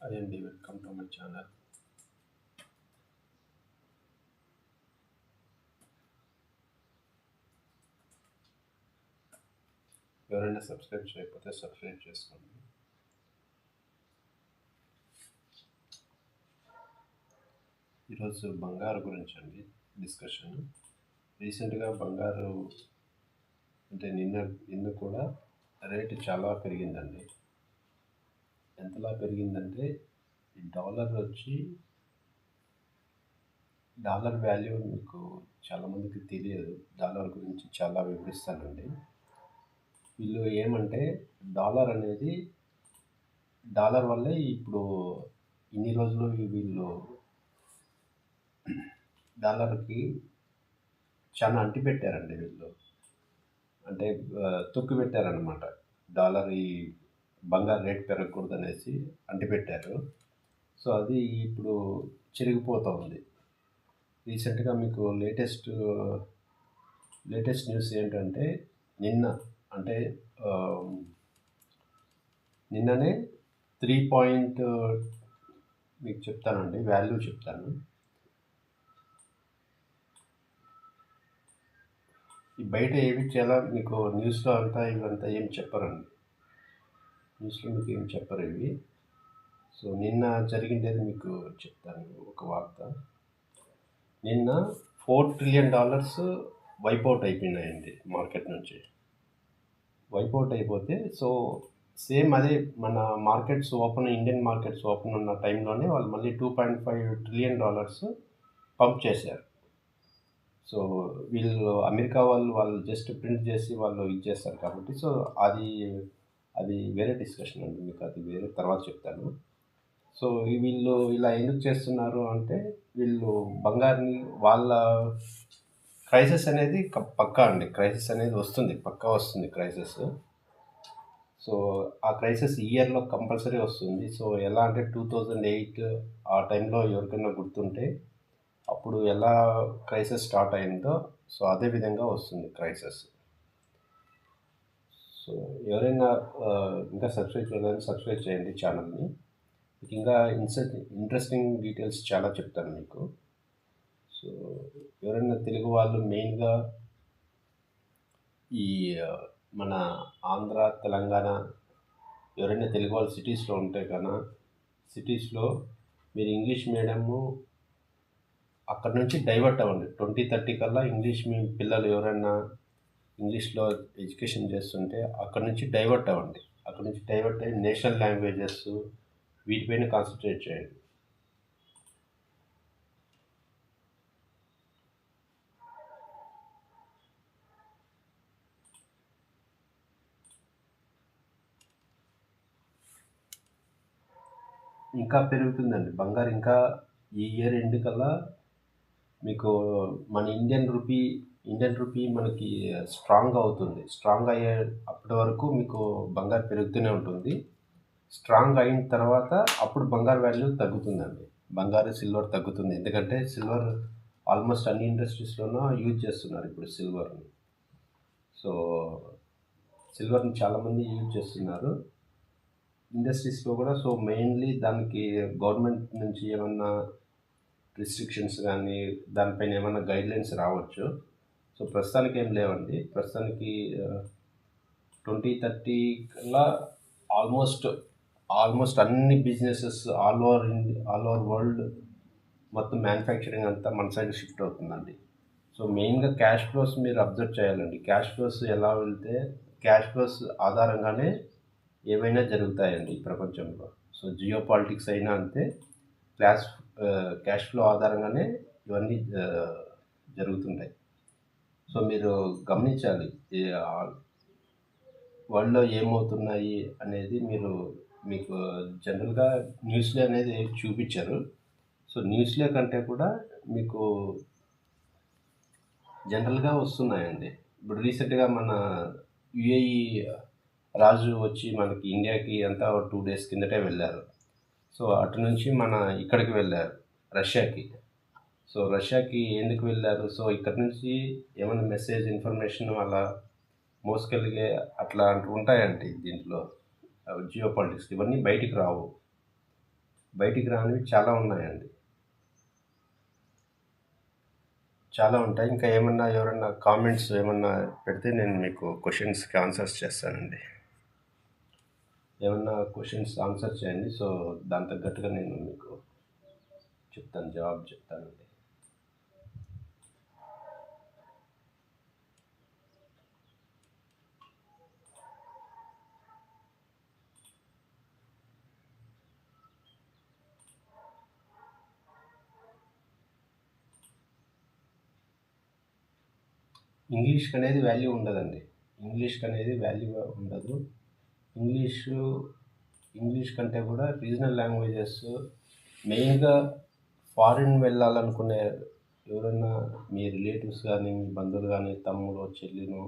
Hi అండి welcome to my channel. ఎవరైనా subscribe చేయకపోతే సబ్స్క్రైబ్ చేసుకోండి. ఈరోజు బంగారు గురించి అండి డిస్కషన్. రీసెంట్గా బంగారు అంటే నిన్న నిన్న కూడా రేటు చాలా పెరిగిందండి. ఎంతలా పెరిగిందంటే డాలర్ వచ్చి డాలర్ వాల్యూ మీకు చాలామందికి తెలియదు. డాలర్ గురించి చాలా వివరిస్తానండి. వీళ్ళు ఏమంటే డాలర్ అనేది డాలర్ వల్లే ఇప్పుడు ఇన్ని రోజులు వీళ్ళు డాలర్కి చాలా అంటి పెట్టారండి వీళ్ళు. అంటే తొక్కి పెట్టారనమాట డాలర్ ఈ బంగారు రేట్ పెరగకూడదు అనేసి అంటిపెట్టారు. సో అది ఇప్పుడు చిరిగిపోతూ ఉంది. రీసెంట్గా మీకు లేటెస్ట్ లేటెస్ట్ న్యూస్ ఏంటంటే నిన్న అంటే నిన్ననే త్రీ పాయింట్ మీకు చెప్తానండి వాల్యూ చెప్తాను. ఈ బయట ఏవి చాలా మీకు న్యూస్లో అంతా ఇవంతా ఏం చెప్పరండి. ముస్లింలకు ఏం చెప్పరు ఇవి. సో నిన్న జరిగిండేది మీకు చెప్తాను ఒక వార్త. నిన్న ఫోర్ ట్రిలియన్ డాలర్స్ వైపౌట్ అయిపోయినాయండి మార్కెట్ నుంచి. వైపౌట్ అయిపోతే సో సేమ్ అదే మన markets open Indian markets open ఉన్న టైంలోనే వాళ్ళు మళ్ళీ two point five trillion dollars pump చేశారు. సో వీళ్ళు అమెరికా వాళ్ళు వాళ్ళు జస్ట్ ప్రింట్ చేసి వాళ్ళు ఇచ్చేస్తారు కాబట్టి సో అది అది వేరే డిస్కషన్ అండి మీకు అది వేరే తర్వాత చెప్తాను. సో వీళ్ళు ఇలా ఎందుకు చేస్తున్నారు అంటే వీళ్ళు బంగారుని వాళ్ళ క్రైసిస్ అనేది పక్కా అండి. క్రైసిస్ అనేది వస్తుంది పక్కా వస్తుంది క్రైసిస్ సో ఆ క్రైసిస్ ఇయర్లో కంపల్సరీ వస్తుంది. సో ఎలా అంటే టూ థౌజండ్ ఎయిట్ ఆ టైంలో ఎవరికైనా గుర్తుంటే అప్పుడు ఎలా క్రైసిస్ స్టార్ట్ అయిందో సో అదే విధంగా వస్తుంది క్రైసిస్ సో ఎవరైనా ఇంకా సబ్స్క్రైబ్ చేయలేదని సబ్స్క్రైబ్ చేయండి ఛానల్ని. మీకు ఇంకా ఇన్సెట్ ఇంట్రెస్టింగ్ డీటెయిల్స్ చాలా చెప్తాను మీకు. సో ఎవరైనా తెలుగు వాళ్ళు మెయిన్గా ఈ మన ఆంధ్ర తెలంగాణ ఎవరైనా తెలుగు వాళ్ళు సిటీస్లో ఉంటే కన్నా సిటీస్లో మీరు ఇంగ్లీష్ మీడియము అక్కడ నుంచి డైవర్ట్ అవ్వండి. ట్వంటీ థర్టీ కల్లా ఇంగ్లీష్ మీ పిల్లలు ఎవరైనా ఇంగ్లీష్లో ఎడ్యుకేషన్ చేస్తుంటే అక్కడ నుంచి డైవర్ట్ అవ్వండి. అక్కడ నుంచి డైవర్ట్ అయ్యి నేషనల్ లాంగ్వేజెస్ వీటిపైన కాన్సన్ట్రేట్ చేయండి. ఇంకా పెరుగుతుందండి. బంగారు ఇంకా ఈ ఇయర్ ఎండ్ కల్లా మీకు మన ఇండియన్ రూపీ ఇండియన్ రూపీ మనకి స్ట్రాంగ్ అవుతుంది. స్ట్రాంగ్ అయ్యే అప్పటి వరకు మీకు బంగారు పెరుగుతూనే ఉంటుంది. స్ట్రాంగ్ అయిన తర్వాత అప్పుడు బంగారు వాల్యూ తగ్గుతుందండి. బంగారు సిల్వర్ తగ్గుతుంది. ఎందుకంటే సిల్వర్ ఆల్మోస్ట్ అన్ని ఇండస్ట్రీస్లోనూ యూజ్ చేస్తున్నారు ఇప్పుడు సిల్వర్ని సో సిల్వర్ని చాలామంది యూజ్ చేస్తున్నారు. ఇండస్ట్రీస్లో కూడా సో మెయిన్లీ దానికి గవర్నమెంట్ నుంచి ఏమన్నా రిస్ట్రిక్షన్స్ కానీ దానిపైన ఏమైనా గైడ్లైన్స్ రావచ్చు. సో ప్రస్తుతానికి ఏం లేవండి. ప్రస్తుతానికి ట్వంటీ థర్టీ కల్లా ఆల్మోస్ట్ ఆల్మోస్ట్ అన్ని businesses all over India all over world మొత్తం మ్యానుఫ్యాక్చరింగ్ అంతా మన సైడ్ షిఫ్ట్ అవుతుందండి. సో మెయిన్గా క్యాష్ ఫ్లోస్ మీరు అబ్జర్వ్ చేయాలండి. క్యాష్ ఫ్లోస్ ఎలా వెళ్తే క్యాష్ ఫ్లోస్ ఆధారంగానే ఏవైనా జరుగుతాయండి ఈ ప్రపంచంలో. సో జియో పాలిటిక్స్ అయినా అంతే క్యాష్ క్యాష్ ఫ్లో ఆధారంగానే ఇవన్నీ జరుగుతుంటాయి. సో మీరు గమనించాలి వరల్డ్లో ఏమవుతున్నాయి అనేది మీరు మీకు జనరల్గా న్యూస్లే అనేది చూపించారు. సో న్యూస్లే కంటే కూడా మీకు జనరల్గా వస్తున్నాయండి. ఇప్పుడు రీసెంట్గా మన యుఏఈ రాజు వచ్చి మనకి ఇండియాకి అంతా టూ డేస్ కిందటే వెళ్ళారు. సో అటు నుంచి మన ఇక్కడికి వెళ్ళారు రష్యాకి. సో రష్యాకి ఎందుకు వెళ్ళారు? సో ఇక్కడ నుంచి ఏమైనా మెసేజ్ ఇన్ఫర్మేషన్ అలా మోసుకెళ్ళిగే అట్లా ఉంటాయండి దీంట్లో. జియో పాలిటిక్స్ ఇవన్నీ బయటికి రావు. బయటికి రానివి చాలా ఉన్నాయండి. చాలా ఉంటాయి. ఇంకా ఏమన్నా ఎవరన్నా కామెంట్స్ ఏమన్నా పెడితే నేను మీకు క్వశ్చన్స్కి ఆన్సర్స్ చేస్తానండి. ఏమన్నా క్వశ్చన్స్ ఆన్సర్ చేయండి. సో దాని తగ్గట్టుగా నేను మీకు చెప్తాను జవాబు చెప్తానండి. ఇంగ్లీష్కి అనేది వాల్యూ ఉండదండి. ఇంగ్లీష్కి అనేది వాల్యూ ఉండదు. ఇంగ్లీషు ఇంగ్లీష్ కంటే కూడా రీజనల్ లాంగ్వేజెస్ మెయిన్గా ఫారిన్ వెళ్ళాలనుకునే ఎవరైనా మీ రిలేటివ్స్ కానీ మీ బంధువులు కానీ తమ్ముడు చెల్లిను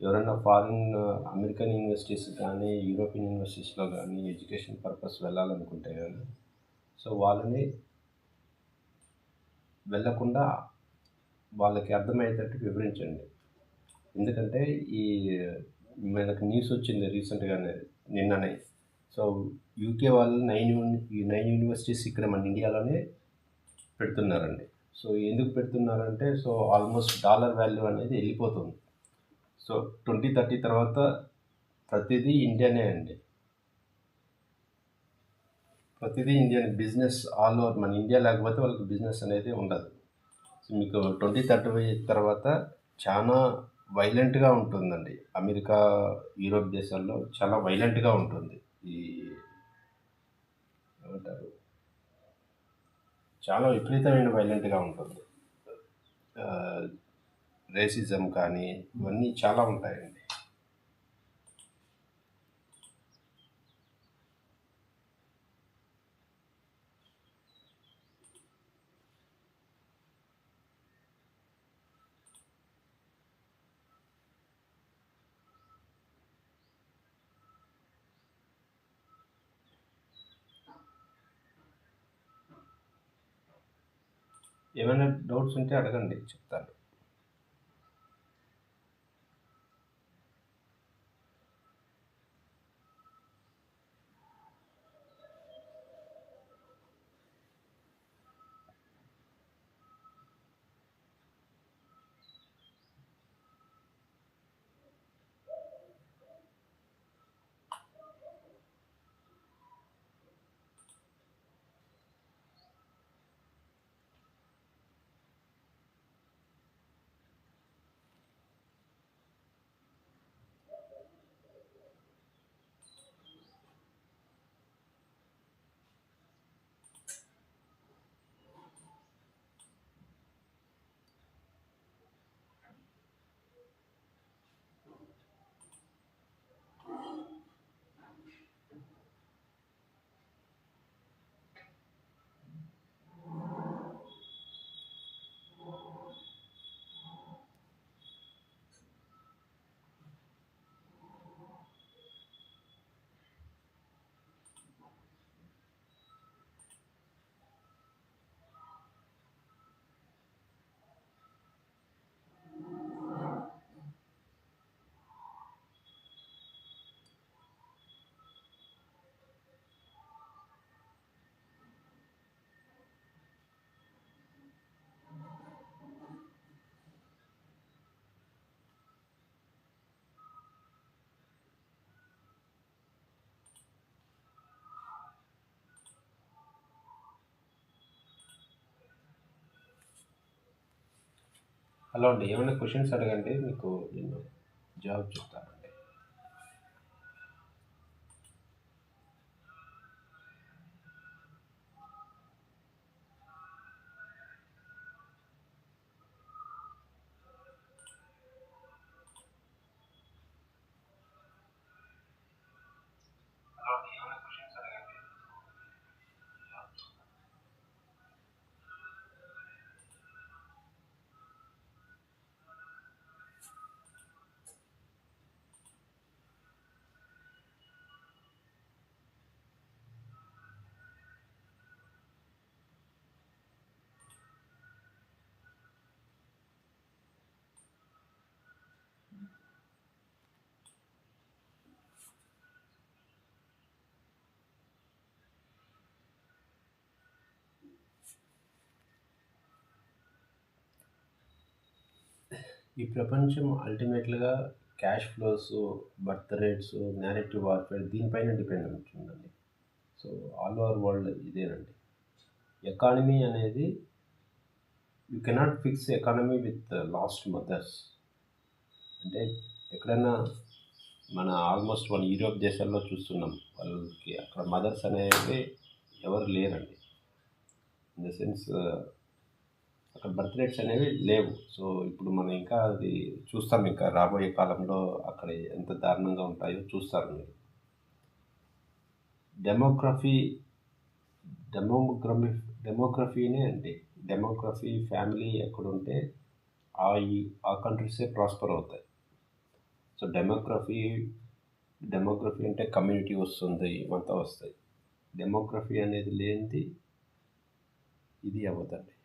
ఎవరైనా ఫారిన్ అమెరికన్ యూనివర్సిటీస్ కానీ యూరోపియన్ యూనివర్సిటీస్లో కానీ ఎడ్యుకేషన్ పర్పస్ వెళ్ళాలనుకుంటే కానీ సో వాళ్ళని వెళ్ళకుండా వాళ్ళకి అర్థమయ్యేటట్టు వివరించండి. ఎందుకంటే ఈ మనకు న్యూస్ వచ్చింది రీసెంట్గానే నిన్ననే. సో యూకే వాళ్ళు నైన్ యూని ఈ నైన్ యూనివర్సిటీస్ ఇక్కడ మన ఇండియాలోనే పెడుతున్నారండి. సో ఎందుకు పెడుతున్నారంటే సో ఆల్మోస్ట్ డాలర్ వాల్యూ అనేది వెళ్ళిపోతుంది. సో ట్వంటీ థర్టీ తర్వాత ప్రతిదీ ఇండియానే అండి. ప్రతిదీ ఇండియన్ బిజినెస్ ఆల్ ఓవర్ మన ఇండియా లేకపోతే వాళ్ళకి బిజినెస్ అనేది ఉండదు. మీకు ట్వంటీ థర్టీ తర్వాత చాలా వైలెంట్గా ఉంటుందండి. అమెరికా యూరోప్ దేశాల్లో చాలా వైలెంట్గా ఉంటుంది. ఈ ఏమంటారు? చాలా విపరీతమైన వైలెంట్గా ఉంటుంది. రేసిజం కానీ ఇవన్నీ చాలా ఉంటాయండి. ఏమైనా డౌట్స్ ఉంటే అడగండి చెప్తాను. హలో అండి ఏమైనా క్వశ్చన్స్ అడగండి మీకు నేను జవాబు చెప్తాను. ఈ ప్రపంచం అల్టిమేట్‌గా cash flows, birth rates, narrative warfare దీనిపైన డిపెండ్ ఉంటుందండి. సో, ఆల్ ఓవర్ వరల్డ్ ఇదేనండి. ఎకానమీ అనేది you cannot fix economy with lost mothers. అంటే ఎక్కడైనా మన ఆల్మోస్ట్ మన యూరోప్ దేశాల్లో చూస్తున్నాం. వాళ్ళకి అక్కడ మదర్స్ అనేవి ఎవరు లేరండి. ఇన్ ద సెన్స్ అక్కడ బర్త్ రేట్స్ అనేవి లేవు. సో, ఇప్పుడు మనం ఇంకా అది చూస్తాం ఇంకా రాబోయే కాలంలో అక్కడ ఎంత దారుణంగా ఉంటాయో చూస్తారు మీరు. డెమోగ్రఫీ డెమోగ్రఫీ డెమోగ్రఫీనే అండి. డెమోగ్రఫీ ఫ్యామిలీ ఎక్కడుంటే ఆ ఆ కంట్రీసే ప్రాస్పర్ అవుతాయి. సో, డెమోగ్రఫీ డెమోగ్రఫీ అంటే కమ్యూనిటీ వస్తుంది. ఇవంతా వస్తాయి. డెమోగ్రఫీ అనేది లేనిది ఇది అవ్వదండి.